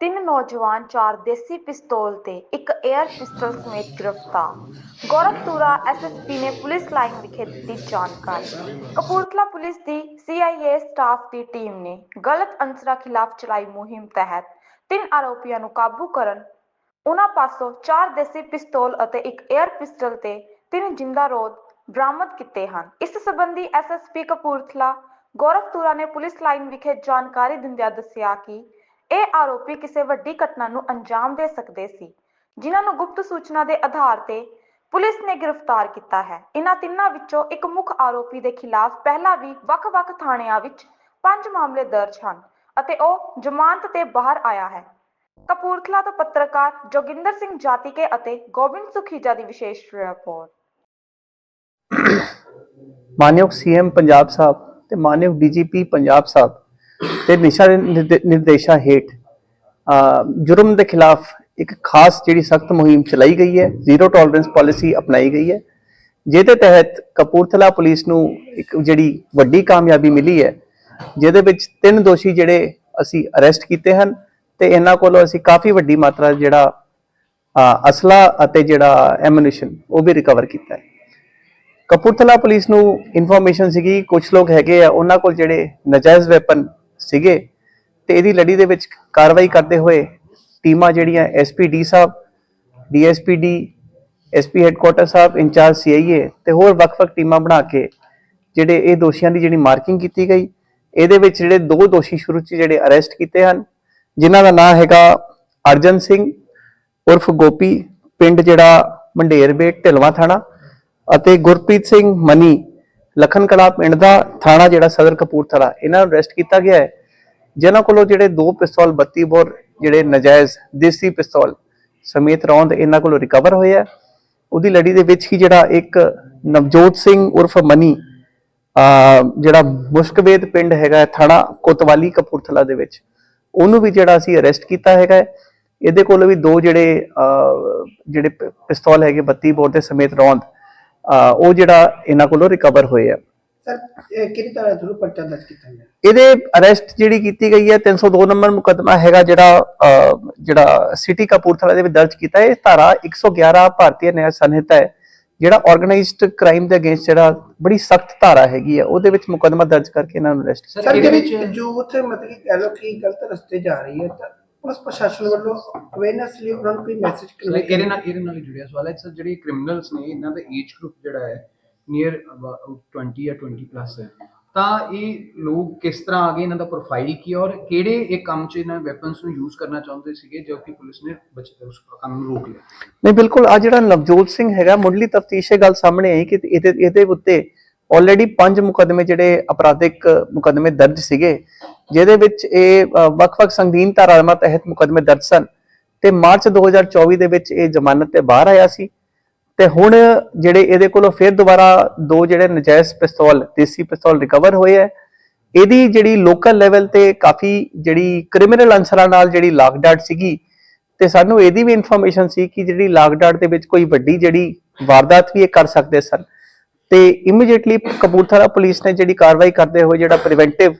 ਤਿੰਨ ਨੌਜਵਾਨ ਚਾਰ ਦੇਸੀ ਪਿਸਤੌਲ ਤੇ ਇੱਕ 에ਅਰ ਪਿਸਟਲ ਸਮੇਤ ਗ੍ਰਿਫਤਾਰ। ਗੋਰਖਪੁਰਾ ਐਸਐਸਪੀ ਨੇ ਪੁਲਿਸ ਲਾਈਨ ਵਿਖੇ ਦਿੱਤੀ ਜਾਣਕਾਰੀ। ਕਪੂਰਥਲਾ ਪੁਲਿਸ ਦੀ ਸੀਆਈਏ ਸਟਾਫ ਦੀ ਟੀਮ ਨੇ ਗਲਤ ਅਨਸਰਾਂ ਖਿਲਾਫ ਚਲਾਈ ਮੁਹਿੰਮ ਤਹਿਤ ਤਿੰਨ ਆਰੋਪੀਆਂ ਨੂੰ ਕਾਬੂ ਕਰਨ, ਉਹਨਾਂ ਪਾਸੋਂ ਚਾਰ ਦੇਸੀ ਪਿਸਤੌਲ ਅਤੇ ਇੱਕ 에ਅਰ ਪਿਸਟਲ ਤੇ ਤਿੰਨ ਜਿੰਦਾ ਰੋਦ ਬਰਾਮਦ ਕੀਤੇ ਹਨ। ਇਸ ਸੰਬੰਧੀ ਐਸਐਸਪੀ ਕਪੂਰਥਲਾ ਗੋਰਖਪੁਰਾ ਨੇ ਪੁਲਿਸ ਲਾਈਨ ਵਿਖੇ ਜਾਣਕਾਰੀ ਦਿੰਦਿਆਂ ਦੱਸਿਆ ਕਿ ਇਹ ਆਰੋਪੀ ਕਿਸੇ ਵੱਡੀ ਘਟਨਾ ਨੂੰ ਅੰਜਾਮ ਦੇ ਸਕਦੇ ਸੀ, ਜਿਨ੍ਹਾਂ ਨੂੰ ਗੁਪਤ ਸੂਚਨਾ ਦੇ ਆਧਾਰ ਤੇ ਪੁਲਿਸ ਨੇ ਗ੍ਰਿਫਤਾਰ ਕੀਤਾ ਹੈ। ਇਨ੍ਹਾਂ ਤਿੰਨਾਂ ਵਿੱਚੋਂ ਇੱਕ ਮੁੱਖ ਆਰੋਪੀ ਦੇ ਖਿਲਾਫ ਪਹਿਲਾਂ ਵੀ ਵੱਖ-ਵੱਖ ਥਾਣਿਆਂ ਵਿੱਚ ਪੰਜ ਮਾਮਲੇ ਦਰਜ ਹਨ ਅਤੇ ਉਹ ਜ਼ਮਾਨਤ ਤੇ ਬਾਹਰ ਆਇਆ ਹੈ। ਕਪੂਰਥਲਾ ਤੋਂ ਪੱਤਰਕਾਰ ਜੋਗਿੰਦਰ ਸਿੰਘ ਜਾਤੀਕੇ ਅਤੇ ਗੋਬਿੰਦ ਸੁਖੀਜਾ ਦੀ ਵਿਸ਼ੇਸ਼ ਰਿਪੋਰਟ। ਮਾਨਯੋਗ ਸੀਐਮ ਪੰਜਾਬ ਸਾਹਿਬ ਤੇ ਮਾਨਯੋਗ ਡੀਜੀਪੀ ਪੰਜਾਬ ਸਾਹਿਬ ਤੇ ਨਿਸ਼ਾ ਨਿਰਦੇ- ਨਿਰਦੇਸ਼ਾਂ ਹੇਠ ਅ, ਜੁਰਮ ਦੇ ਖਿਲਾਫ ਇੱਕ ਖਾਸ ਜਿਹੜੀ ਸਖਤ ਮੁਹਿੰਮ ਚਲਾਈ ਗਈ ਹੈ ਜ਼ੀਰੋ ਟੋਲਰੈਂਸ ਪਾਲਿਸੀ ਅਪਣਾਈ ਗਈ ਹੈ। ਜਿਹਦੇ ਤਹਿਤ ਕਪੂਰਥਲਾ ਪੁਲਿਸ ਨੂੰ ਇੱਕ ਜਿਹੜੀ ਵੱਡੀ ਕਾਮਯਾਬੀ ਮਿਲੀ ਹੈ ਜਿਹਦੇ ਵਿੱਚ ਤਿੰਨ ਦੋਸ਼ੀ ਜਿਹੜੇ ਅਸੀਂ ਅਰੈਸਟ ਕੀਤੇ ਹਨ ਤੇ ਇਹਨਾਂ ਕੋਲੋਂ ਅਸੀਂ ਕਾਫੀ ਵੱਡੀ ਮਾਤਰਾ 'ਚ ਜਿਹੜਾ ਅ, ਅਸਲਾ ਅਤੇ ਜਿਹੜਾ ਐਮੂਨੀਸ਼ਨ ਉਹ ਵੀ ਰਿਕਵਰ ਕੀਤਾ ਹੈ। ਕਪੂਰਥਲਾ ਪੁਲਿਸ ਨੂੰ ਇਨਫੋਰਮੇਸ਼ਨ ਸੀਗੀ ਕੁਝ ਲੋਕ ਹੈਗੇ ਆ ਉਹਨਾਂ ਕੋਲ ਜਿਹੜੇ ਨਜਾਇਜ਼ ਵੈਪਨ ਸੀਗੇ ਤੇ ਇਹਦੀ ਲੜੀ ਦੇ ਵਿੱਚ ਕਾਰਵਾਈ ਕਰਦੇ ਹੋਏ ਟੀਮਾਂ ਜਿਹੜੀਆਂ ਐਸਪੀਡੀ ਸਾਹਿਬ, ਡੀਐਸਪੀਡੀ, ਐਸਪੀ ਹੈੱਡਕੁਆਟਰ ਸਾਹਿਬ, ਇੰਚਾਰਜ ਸੀਆਈਏ ਤੇ ਹੋਰ ਵੱਖ-ਵੱਖ ਟੀਮਾਂ ਬਣਾ ਕੇ ਜਿਹੜੇ ਇਹ ਦੋਸ਼ੀਆਂ ਦੀ ਜਿਹੜੀ ਮਾਰਕਿੰਗ ਕੀਤੀ ਗਈ, ਇਹਦੇ ਵਿੱਚ ਜਿਹੜੇ ਦੋ ਦੋਸ਼ੀ ਸ਼ੁਰੂ 'ਚ ਜਿਹੜੇ ਅਰੈਸਟ ਕੀਤੇ ਹਨ, ਜਿਨ੍ਹਾਂ ਦਾ ਨਾਮ ਹੈਗਾ ਅਰਜਨ ਸਿੰਘ ਉਰਫ ਗੋਪੀ, ਪਿੰਡ ਜਿਹੜਾ ਮੰਡੇਰ ਬੇਟ ਢਿਲਵਾ ਥਾਣਾ ਅਤੇ ਗੁਰਪ੍ਰੀਤ ਸਿੰਘ ਮਨੀ ਲਖਨ ਕਲਾ ਪਿੰਡ ਦਾ ਥਾਣਾ ਜਿਹੜਾ ਸਦਰ ਕਪੂਰਥਲਾ, ਇਹਨਾਂ ਨੂੰ ਅਰੈਸਟ ਕੀਤਾ ਗਿਆ ਹੈ ਜਿਨ੍ਹਾਂ ਕੋਲੋਂ ਜਿਹੜੇ ਦੋ ਪਿਸਤੌਲ 32 ਬੋਰ ਜਿਹੜੇ ਨਜਾਇਜ਼ ਦੇਸੀ ਪਿਸਤੌਲ ਸਮੇਤ ਰੌਂਦ ਇਹਨਾਂ ਕੋਲੋਂ ਰਿਕਵਰ ਹੋਇਆ ਉਹਦੀ ਲੜੀ ਦੇ ਵਿੱਚ ਹੀ ਜਿਹੜਾ ਇੱਕ ਨਵਜੋਤ ਸਿੰਘ ਉਰਫ ਮਨੀ ਜਿਹੜਾ ਮੁਸ਼ਕਵੇਦ ਪਿੰਡ ਹੈਗਾ ਥਾਣਾ ਕੋਤਵਾਲੀ ਕਪੂਰਥਲਾ ਦੇ ਵਿੱਚ, ਉਹਨੂੰ ਵੀ ਜਿਹੜਾ ਅਸੀਂ ਅਰੈਸਟ ਕੀਤਾ ਹੈਗਾ ਹੈ। ਇਹਦੇ ਕੋਲ ਵੀ ਦੋ ਜਿਹੜੇ ਜਿਹੜੇ ਪ- ਪਿਸਤੌਲ ਹੈਗੇ 32 ਬੋਰ ਦੇ ਸਮੇਤ ਰੌਂਦ ਉਹ ਜਿਹੜਾ ਇਹਨਾਂ ਕੋਲੋਂ ਰਿਕਵਰ ਹੋਏ ਆ। ਸਰ ਇਹ ਕਿਹੜੀ ਤਰ੍ਹਾਂ ਤੁਹਾਨੂੰ ਪਰਚਾ ਦਰਜ ਕੀਤਾ ਗਿਆ? ਇਹਦੇ ਅਰੈਸਟ ਜਿਹੜੀ ਕੀਤੀ ਗਈ ਹੈ 302 ਨੰਬਰ ਮੁਕੱਦਮਾ ਹੈਗਾ ਜਿਹੜਾ ਜਿਹੜਾ ਸਿਟੀ ਕਪੂਰਥਲਾ ਦੇ ਵਿੱਚ ਦਰਜ ਕੀਤਾ ਹੈ। ਇਹ ਧਾਰਾ 111 ਭਾਰਤੀ ਨਿਆਂ ਸੰਹਿਤਾ ਹੈ ਜਿਹੜਾ ਆਰਗੇਨਾਈਜ਼ਡ ਕ੍ਰਾਈਮ ਦੇ ਅਗੇਂਸਟ ਜਿਹੜਾ ਬੜੀ ਸਖਤ ਧਾਰਾ ਹੈਗੀ ਹੈ ਉਹਦੇ ਵਿੱਚ ਮੁਕੱਦਮਾ ਦਰਜ ਕਰਕੇ ਇਹਨਾਂ ਨੂੰ ਅਰੈਸਟ ਸਰ ਜਿਹੜੀ ਯੂਥ ਮਤਲਬ ਕਿ ਕਹਿ ਲਓ ਕਿ ਗਲਤ ਰਸਤੇ ਜਾ ਰਹੀ ਹੈ ਤਾਂ ਪੁਲਿਸ ਪ੍ਰਸ਼ਾਸਨ ਵੱਲੋਂ ਅਵੇਅਰਨੈਸ ਲਈ ਉਹਨਾਂ ਨੂੰ ਕੋਈ ਮੈਸੇਜ ਸੋ ਇਹਦੇ ਨਾਲ ਇਹਦੇ ਨਾਲ ਹੀ ਜੁੜਿਆ? ਸਵਾਲ ਹੈ ਸਰ ਜਿਹੜੇ ਕ੍ਰਿਮੀਨਲਸ ਨੇ ਇਹਨਾਂ ਦਾ ਏਜ ਗਰੁੱਪ ਜਿਹੜਾ ਹੈ ਨੀਅਰ 20 ਜਾਂ 20 ਪਲੱਸ ਹੈ ਤਾਂ ਇਹ ਲੋਕ ਕਿਸ ਤਰ੍ਹਾਂ ਆਗੇ ਇਹਨਾਂ ਦਾ ਪ੍ਰੋਫਾਈਲ ਕੀ ਔਰ ਕਿਹੜੇ ਇਹ ਕੰਮ 'ਚ ਇਹਨਾਂ ਵੈਪਨਸ ਨੂੰ ਯੂਜ਼ ਕਰਨਾ ਚਾਹੁੰਦੇ ਸੀਗੇ ਜੋ ਕਿ ਪੁਲਿਸ ਨੇ ਬਚ ਉਸ ਕੰਮ ਨੂੰ ਰੋਕ ਲਿਆ? ਨਹੀਂ ਬਿਲਕੁਲ ਆ ਜਿਹੜਾ ਨਵਜੋਤ ਸਿੰਘ ਹੈਗਾ ਮੁੱਢਲੀ ਤਫਤੀਸ਼ ਇਹ ਗੱਲ ਸਾਹਮਣੇ ਆਈ ਕਿ ਇਹਦੇ ਇਹਦੇ ਉੱਤੇ ਆਲਰੇਡੀ ਪੰਜ ਮੁਕੱਦਮੇ ਜਿਹੜੇ ਅਪਰਾਧਿਕ ਮੁਕੱਦਮੇ ਦਰਜ ਸੀਗੇ, ਜਿਹਦੇ ਵਿੱਚ ਇਹ ਵੱਖ-ਵੱਖ ਸੰਗੀਨ ਧਾਰਾਵਾਂ ਤਹਿਤ ਮੁਕੱਦਮੇ ਦਰਜ ਸਨ ਤੇ ਮਾਰਚ 2024 ਦੇ ਵਿੱਚ ਇਹ ਜ਼ਮਾਨਤ ਤੇ ਬਾਹਰ ਆਇਆ ਸੀ ਤੇ ਹੁਣ ਜਿਹੜੇ ਇਹਦੇ ਕੋਲੋਂ ਫਿਰ ਦੁਬਾਰਾ ਦੋ ਜਿਹੜੇ ਨਜਾਇਜ਼ ਪਿਸਤੌਲ, ਦੇਸੀ ਪਿਸਤੌਲ ਰਿਕਵਰ ਹੋਏ ਹੈ, ਇਹਦੀ ਜਿਹੜੀ ਲੋਕਲ ਲੈਵਲ ਤੇ ਕਾਫੀ ਜਿਹੜੀ ਕ੍ਰਿਮੀਨਲ ਅਨਸਰਾਂ ਨਾਲ ਜਿਹੜੀ ਲਾਗਡਾਟ ਸੀਗੀ ਤੇ ਸਾਨੂੰ ਇਹਦੀ ਵੀ ਇਨਫੋਰਮੇਸ਼ਨ ਸੀ ਕਿ ਜਿਹੜੀ ਲਾਗਡਾਟ ਦੇ ਵਿੱਚ ਕੋਈ ਵੱਡੀ ਜਿਹੜੀ ਵਾਰਦਾਤ ਵੀ ਇਹ ਕਰ ਸਕਦੇ ਸਨ। ਤੇ ਇਮੀਡੀਏਟਲੀ ਕਪੂਰਥਲਾ ਪੁਲਿਸ ਨੇ ਜਿਹੜੀ ਕਾਰਵਾਈ ਕਰਦੇ ਹੋਏ ਜਿਹੜਾ ਪ੍ਰੀਵੈਂਟਿਵ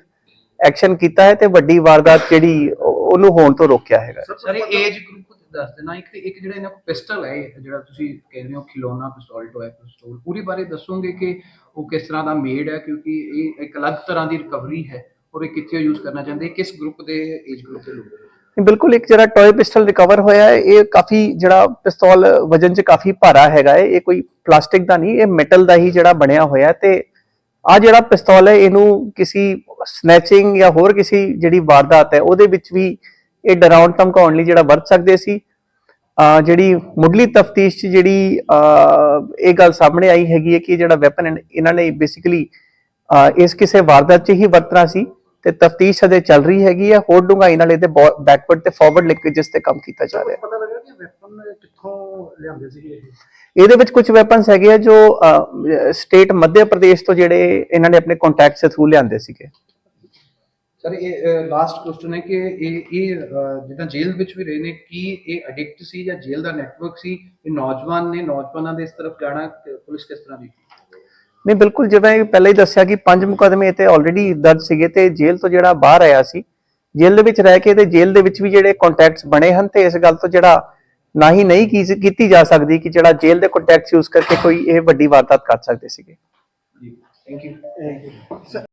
ਐਕਸ਼ਨ ਕੀਤਾ ਹੈ ਤੇ ਵੱਡੀ ਵਾਰਦਾਤ ਜਿਹੜੀ ਉਹ- ਉਹਨੂੰ ਹੋਣ ਤੋਂ ਰੋਕਿਆ ਹੈਗਾ। ਸਰ ਇਹ ਏਜ ਗਰੁੱਪ ਦੱਸ ਦੇਣਾ। ਇੱਕ ਤੇ ਇੱਕ ਜਿਹੜਾ ਇਹਨਾਂ ਕੋਲ ਪਿਸਟਲ ਹੈ ਜਿਹੜਾ ਤੁਸੀਂ ਕਹਿ ਰਹੇ ਹੋ ਖਿਲੌਣਾ ਪਿਸਤੌਲ ਟੋਏ ਪਿਸਤੌਲ ਪੂਰੀ ਬਾਰੇ ਦੱਸੋਗੇ ਕਿ ਉਹ ਕਿਸ ਤਰ੍ਹਾਂ ਦਾ ਮੇਡ ਹੈ? ਕਿਉਂਕਿ ਇਹ ਇੱਕ ਅਲੱਗ ਤਰ੍ਹਾਂ ਦੀ ਰਿਕਵਰੀ ਹੈ ਔਰ ਇਹ ਕਿੱਥੇ ਯੂਜ਼ ਕਰਨਾ ਚਾਹੁੰਦੇ? ਕਿਸ ਗਰੁੱਪ ਦੇ ਏਜ ਗਰੁੱਪ ਦੇ ਲੋਕ? ਬਿਲਕੁਲ, ਇੱਕ ਜਿਹੜਾ ਟੌਏ ਪਿਸਟਲ ਰਿਕਵਰ ਹੋਇਆ ਹੈ, ਇਹ ਕਾਫੀ ਜਿਹੜਾ ਪਿਸਤੌਲ ਵਜਨ 'ਚ ਕਾਫੀ ਭਾਰਾ ਹੈਗਾ ਹੈ। ਇਹ ਕੋਈ ਪਲਾਸਟਿਕ ਦਾ ਨਹੀਂ, ਇਹ ਮੈਟਲ ਦਾ ਹੀ ਜਿਹੜਾ ਬਣਿਆ ਹੋਇਆ ਹੈ ਤੇ ਆ ਜਿਹੜਾ ਪਿਸਤੌਲ ਹੈ, ਇਹਨੂੰ ਕਿਸੇ ਸਨੈਚਿੰਗ ਜਾਂ ਹੋਰ ਕਿਸੇ ਜਿਹੜੀ ਵਾਰਦਾਤ ਹੈ, ਉਹਦੇ ਵਿੱਚ ਵੀ ਇਹ ਡਰਾਉਣ ਧਮਕਾਉਣ ਲਈ ਜਿਹੜਾ ਵਰਤ ਸਕਦੇ ਸੀ। ਜਿਹੜੀ ਮੁੱਢਲੀ ਤਫਤੀਸ਼ 'ਚ ਜਿਹੜੀ ਇਹ ਗੱਲ ਸਾਹਮਣੇ ਆਈ ਹੈਗੀ ਹੈ ਕਿ ਇਹ ਜਿਹੜਾ ਵੈਪਨ ਇਹਨਾਂ ਨੇ ਬੇਸਿਕਲੀ ਇਸ ਕਿਸੇ ਵਾਰਦਾਤ 'ਚ ਹੀ ਵਰਤਣਾ ਸੀ। ਤੇ ਤਫਤੀਸ਼ ਅਜੇ ਚੱਲ ਰਹੀ ਹੈਗੀ ਹੈ ਹੋਰ ਡੂੰਘਾਈ ਨਾਲ ਇਹਦੇ ਬੈਕਵਰਡ ਤੇ ਫਾਰਵਰਡ ਲਿੰਕੇजेस ਤੇ ਕੰਮ ਕੀਤਾ ਜਾ ਰਿਹਾ। ਹੈ ਪਤਾ ਲੱਗਾ ਕਿ ਵੈਪਨ ਕਿੱਥੋਂ ਲਿਆਉਂਦੇ ਸੀਗੇ ਇਹ? ਇਹਦੇ ਵਿੱਚ ਕੁਝ ਵੈਪਨਸ ਹੈਗੇ ਆ ਜੋ ਸਟੇਟ ਮੱਧ ਪ੍ਰਦੇਸ਼ ਤੋਂ ਜਿਹੜੇ ਇਹਨਾਂ ਨੇ ਆਪਣੇ ਕੰਟੈਕਟ ਦੇ ਥਰੂ ਲਿਆਂਦੇ ਸੀਗੇ। ਸਰ ਇਹ ਲਾਸਟ ਕੁਐਸਚਨ ਹੈ ਕਿ ਇਹ ਇਹ ਜਿੱਦਾਂ ਜੇਲ੍ਹ ਵਿੱਚ ਵੀ ਰਹੇ ਨੇ ਕੀ ਇਹ ਐਡਿਕਟ ਸੀ ਜਾਂ ਜੇਲ੍ਹ ਦਾ ਨੈਟਵਰਕ ਸੀ? ਇਹ ਨੌਜਵਾਨ ਨੇ ਨੌਜਵਾਨਾਂ ਦੇ ਇਸ ਤਰਫ ਜਾਣਾ ਪੁਲਿਸ ਕਿਸ ਤਰ੍ਹਾਂ ਦੀ ਨਹੀਂ ਬਿਲਕੁਲ ਜਿਵੇਂ ਪਹਿਲਾਂ ਹੀ ਦੱਸਿਆ ਕਿ ਪੰਜ ਮੁਕਦਮੇ ਤੇ ਆਲਰੇਡੀ ਦਰਜ ਸੀਗੇ ਤੇ ਜੇਲ੍ਹ ਤੋਂ ਜਿਹੜਾ ਬਾਹਰ ਆਇਆ ਸੀ ਜੇਲ੍ਹ ਦੇ ਵਿੱਚ ਰਹਿ ਕੇ ਤੇ ਜੇਲ੍ਹ ਦੇ ਵਿੱਚ ਵੀ ਜਿਹੜੇ ਕੰਟੈਕਟਸ ਬਣੇ ਹਨ ਤੇ ਇਸ ਗੱਲ ਤੋਂ ਜਿਹੜਾ ਨਾ ਹੀ ਨਹੀਂ ਕੀਤੀ ਜਾ ਸਕਦੀ ਕਿ ਜਿਹੜਾ ਜੇਲ੍ਹ ਦੇ ਕੰਟੈਕਟਸ ਯੂਜ਼ ਕਰਕੇ ਕੋਈ ਇਹ ਵੱਡੀ ਵਾਰਦਾਤ ਕਰ ਸਕਦੇ ਸੀਗੇ। ਜੀ ਥੈਂਕ ਯੂ ਸਰ